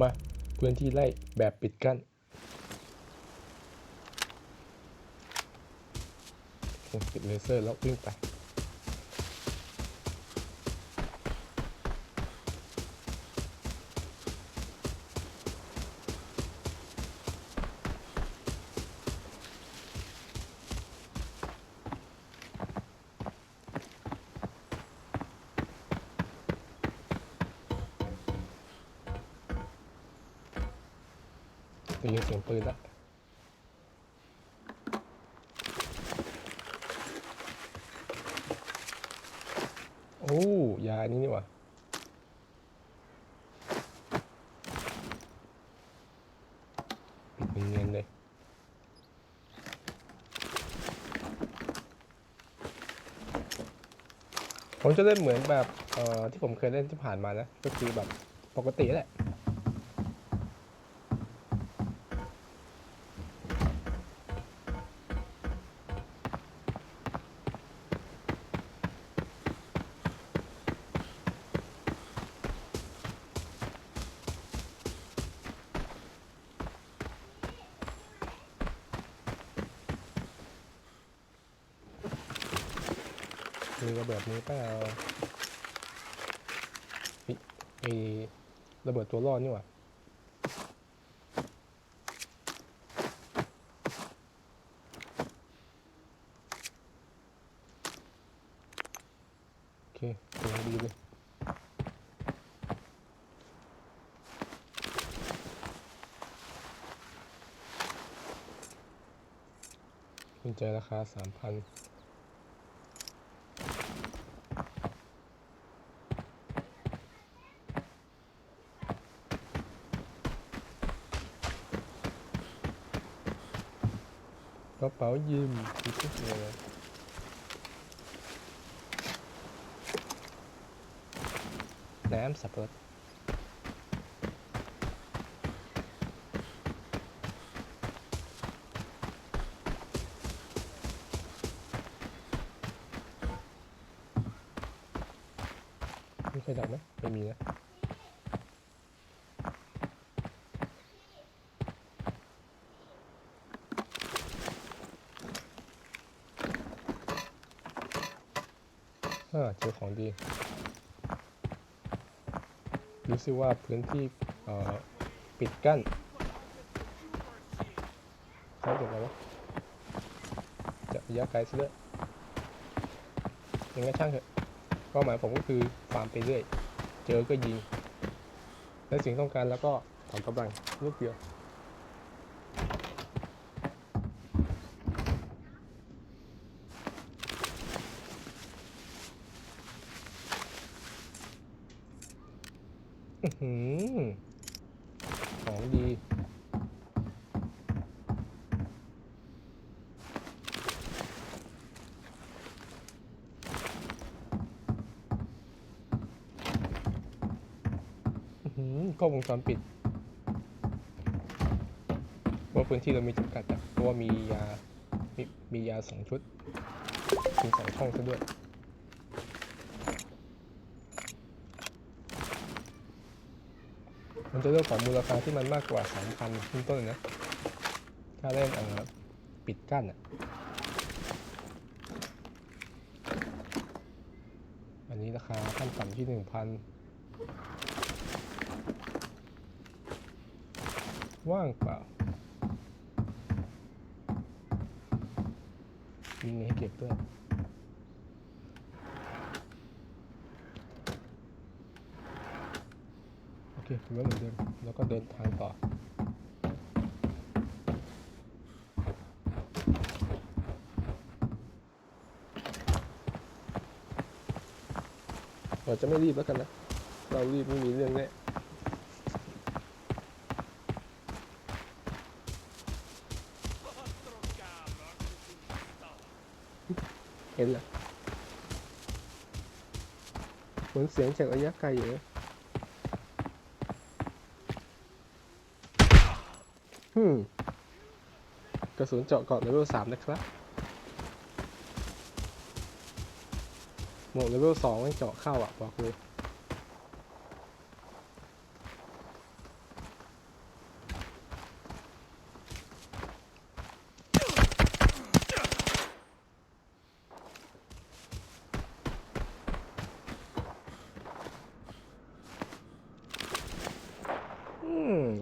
มาพื้นที่ไล่แบบปิดกั้นเคปิดเลเซอร์แล้ววิ่งไป ได้ยินเสียงปืนล้โอ้ยานี่นี่ว่าปิดเนียนเลยผมจะเล่นเหมือนแบบ เอ่อ ที่ผมเคยเล่นที่ผ่านมานะ ก็คือแบบปกติแหละ มีระเบิดนี้เปล่าเฮ้ยไอระเบิดตัวรอดนี่หว่าโอเคกำลังดีเลยกุญแจราคาสามพัน กระเป๋ายืมคือชุดอะไรน้ำสับปะรดมีใครดักไหมไม่มีนะ อเจอของดี รู้สึกว่าพื้นที่ปิดกั้นเขาเรียกอะไรวะจะระยะไกลซะด้วยยังไงช่างเถอะเป้าหมายผมก็คือฟาร์มไปเรื่อย เจอก็ยิง และสิ่งต้องการแล้วก็ถอนกำลังลูกเดียว อื้อหือ ของดีอื้อหือกล้องวงจรปิด ว่าพื้นที่เรามีจำกัดอะเพราะว่ามียา มีมียาสองชุดมีสองช่องซะด้วย มันจะเลือกของมูลค่าที่มันมากกว่า2,000ขึ้นต้นนะ ถ้าเล่นอ่อปิดกั้นอะ อันนี้ราคาขั้นต่ำที่1,000ว่างเปล่ามีเงินให้เก็บด้วย โอ เคถือว่าเหมือนเดิมแล้วก็เดินทางต่อเราจะไม่รีบแล้วกันนะ เรารีบไม่มีเรื่องแน่เห็นแล้วเหมือนเสียงจากระยะไกลอยู่นะ ฮึกระสุนเจาะเกาะเลเวลสามนะครับหมวเลเวลสองไม่เจาะเข้าอะ บอกเลย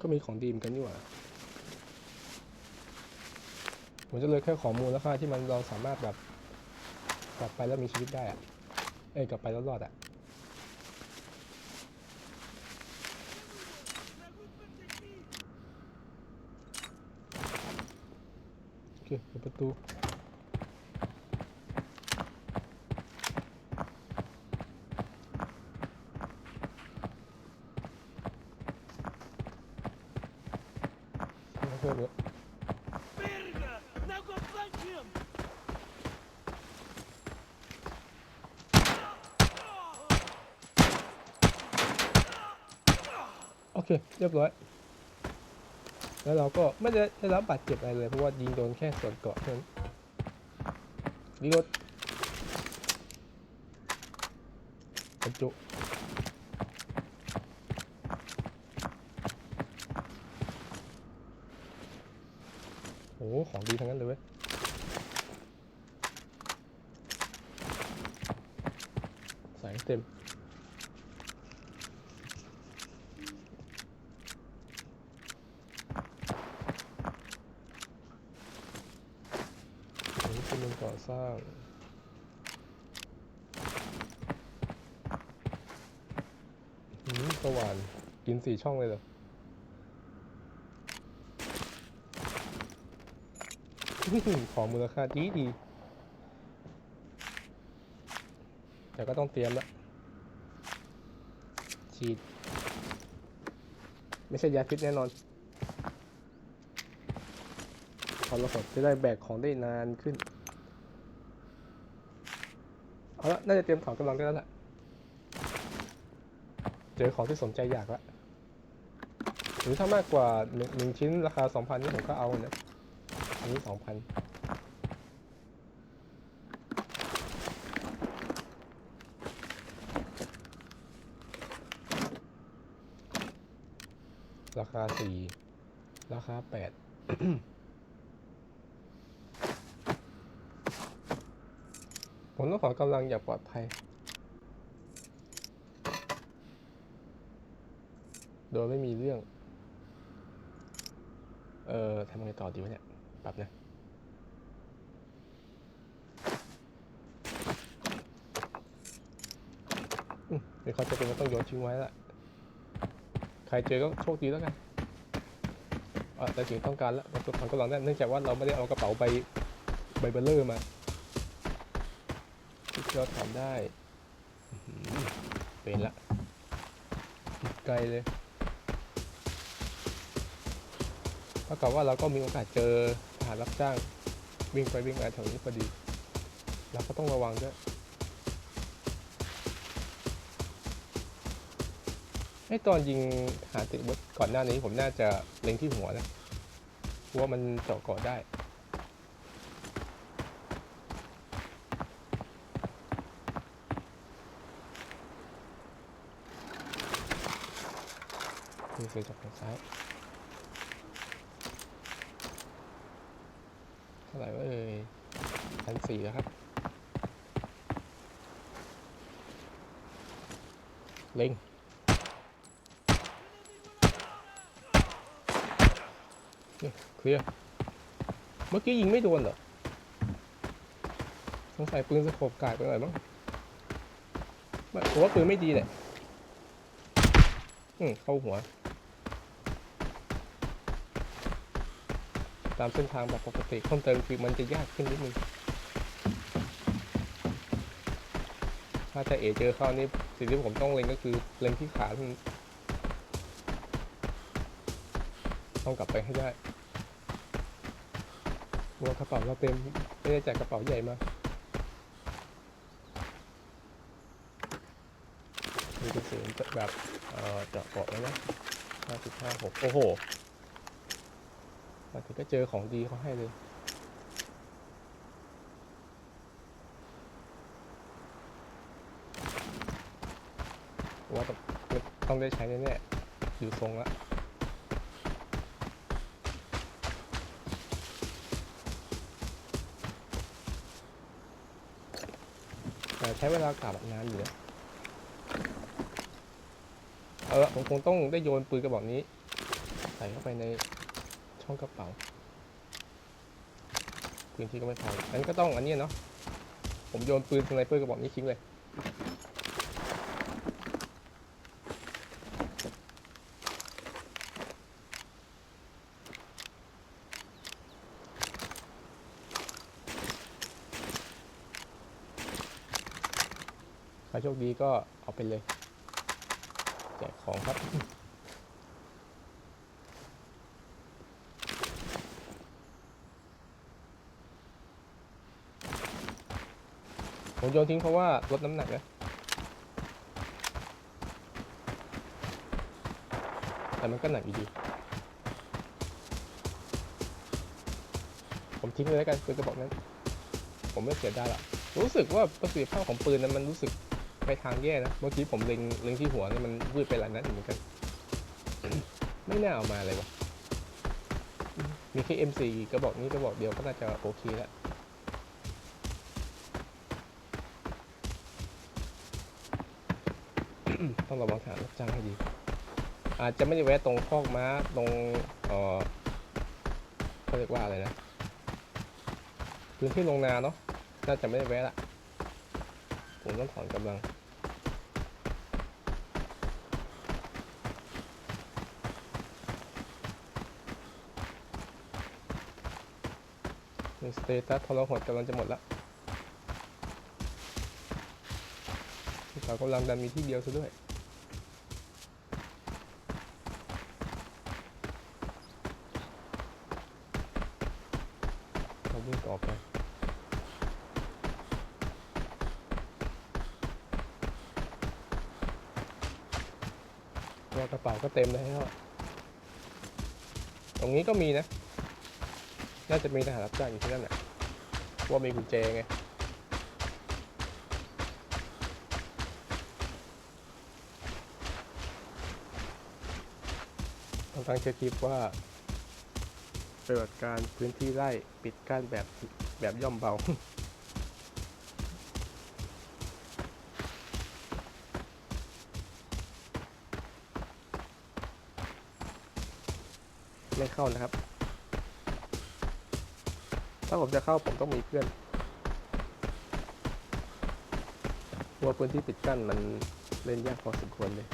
ก็มีของดีมกันอยู่อะ ผมจะเลยแค่ของมูลค่าที่มันเราสามารถแบบกลับไปแล้วมีชีวิตได้อะเอ้ยกลับไปแล้วรอดอะโอเคเปิดประตู เพิ่มเยอะ Merda! Now go flank him! โอ เค เรียบร้อย แล้วเราก็ไม่ได้ได้รับบาดเจ็บอะไรเลย เพราะว่ายิงโดนแค่ส่วนเกาะเท่านั้นรีโหลดบรรจุโอ้ของดีทั้งนั้นเลยเว้ยใส่เต็ม อันนี้เป็นเมืองก่อ สร้างอืมสว่านกินสี่ช่องเลยเหรอของมูลค่าดีดี แต่ก็ต้องเตรียมละฉีด ไม่ใช่ยาพิษแน่นอนพอเรากดจะได้แบกของได้นานขึ้น ละน่าจะเตรียมถอนกำลังได้แล้วล่ะ เจอของที่สนใจอยากละหรือถ้ามากกว่าหนึ่งหนึ่งชิ้นราคาสองพันนี่ผมก็เอานะอันนี้สองพันราคาสี่ราคาแปด ผมต้องขอกำลังอย่างปลอดภัย โดยไม่มีเรื่อง เอ่อทำไงต่อดีวะเนี่ยปรับนะเดี๋ยวเขาจะเป็นว่าต้องโยนทิ้งไว้ละใครเจอก็โชคดีแล้วกันแต่สิ่งต้องการแล้วเราตัวถอนกำลังได้เนื่องจากว่าเราไม่ได้เอากระเป๋าใบใบเบลเลอร์มา ที่เราถอนได้เป็นละไกลเลยเท่ากับว่าเราก็มีโอกาสเจอทหารรับจ้างวิ่งไปวิ่งมาแถวนี้พอดี เราก็ต้องระวังด้วยไอ้ตอนยิงทหารติดบก่อนหน้านี้ผมน่าจะเล็งที่หัวนะเพราะว่ามันเจาะกาะได้ มีเสียงจากทางซ้ายเท่าไหร่วะเอ่ยพันสี่แล้วครับ เล็งเนี่เคลียร์เมื่อกี้ยิงไม่โดนเหรอสงสัยปืนสโคปกายไปหน่อยมั้งผมว่าปืนไม่ดีแหละอืมเข้าหัว ตามเส้นทางแบบปกติเพิ่มเติมคือมันจะยากขึ้นนิดนึงถ้าจะเอเจอเข้านี่สิ่งที่ผมต้องเล็งก็คือเล็งที่ขาต้องกลับไปให้ได้ว่ากระเป๋าเราเต็มไม่ได้แจกกระเป๋าใหญ่มามีกระสุนแบบเจาะเกาะแล้วนะห้าสิบห้าหกโอ้โห มาถึงก็เจอของดีเขาให้เลยว่าต้องต้องได้ใช้แน่ๆอยู่ทรงละแต่ใช้เวลากลับนานอยู่นะเอาละผมคงต้องได้โยนปืนกระบอกนี้ ใส่เข้าไปใน ช่องกระเป๋า พื้นที่ก็ไม่พองั้นก็ต้องอันนี้เนาะ ผมโยนปืนสไนเปอร์กระบอกนี้ทิ้งเลยใครโชคดีก็เอาไปเลย แจกของครับ ผมโยนทิ้งเพราะว่าลดน้ำหนักนะแต่มันก็หนักอยู่ดี ผมทิ้งเลยแล้วกันปืนกระบอกนั้น ผมไม่เสียดายหรอกรู้สึกว่าประสิทธิภาพของปืนนั้นมันรู้สึกไปทางแย่นะ เมื่อกี้ผมเล็งเล็งที่หัวนี่มันวืดไปหลายนัดเหมือนกัน ไม่น่าเอามาเลยวะมีแค่ M4 กระบอกนี้กระบอกเดียวก็น่าจะโอเคแล้ว ต้องระวังฐานรับจ้างให้ดี อาจจะไม่ได้แวะตรงคอกม้าตรงเออเขาเรียกว่าอะไรนะพื้นที่ลงนาเนาะน่าจะไม่ได้แวะละผมต้องถอนกำลังสเตตัสทรหดกำลังจะหมดละ เรากำลังดันมีที่เดียวซะด้วย เราวิ่งต่อไปว่ากระเป๋าก็เต็มแล้วตรงนี้ก็มีนะ น่าจะมีทหารรับจ้างอยู่ที่นั่นแหละว่ามีกุญแจไง ต้องตั้งชื่อคลิปว่าปฏิบัติการพื้นที่ไร่ปิดกั้นแบบแบบย่อมเบา ไม่เข้านะครับ ถ้าผมจะเข้าผมต้องมีเพื่อนเพราะว่าพื้นที่ปิดกั้นมันเล่นยากพอสมควรเลย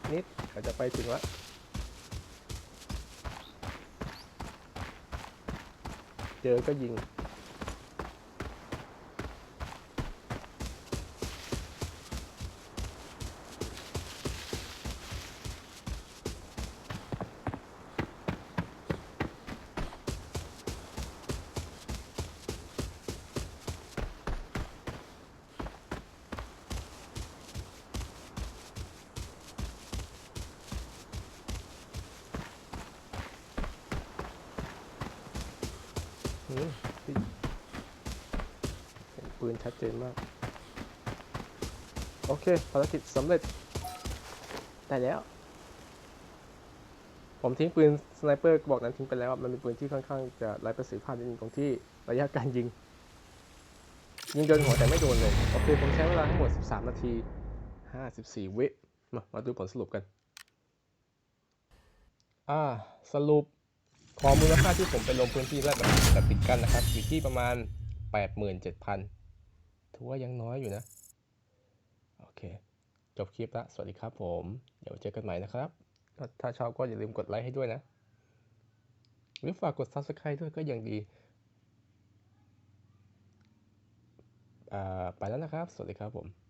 ท นิดอาจจะไปถึงละเจอก็ยิง เห็นปืนชัดเจนมาก โอเคภารกิจสำเร็จ ได้แล้ว ผมทิ้งปืนสไนเปอร์บอกนั้นทิ้งไปแล้ว มันเป็นปืนที่ค่อนข้างจะไร้ประสิทธิภาพนิดนึงตรงที่ระยะการยิง ยิงโดนหัวแต่ไม่โดนเลย โอเค ผมใช้เวลาทั้งหมด 13 นาที 54 วิมามาดูผลสรุปกัน อ่า สรุป ขอมูลค่าที่ผมไปลงพื้นที่แรกแบบแบบปิดกันนะครับ อยู่ที่ประมาณ 87,000 ถือว่ายังน้อยอยู่นะ โอเค จบคลิปละสวัสดีครับผม เดี๋ยวเจอกันใหม่นะครับ ถ้าชอบก็อย่าลืมกดไลค์ให้ด้วยนะ หรือฝากกด Subscribe ด้วยก็ยังดีอ่าไปแล้วนะครับ สวัสดีครับผม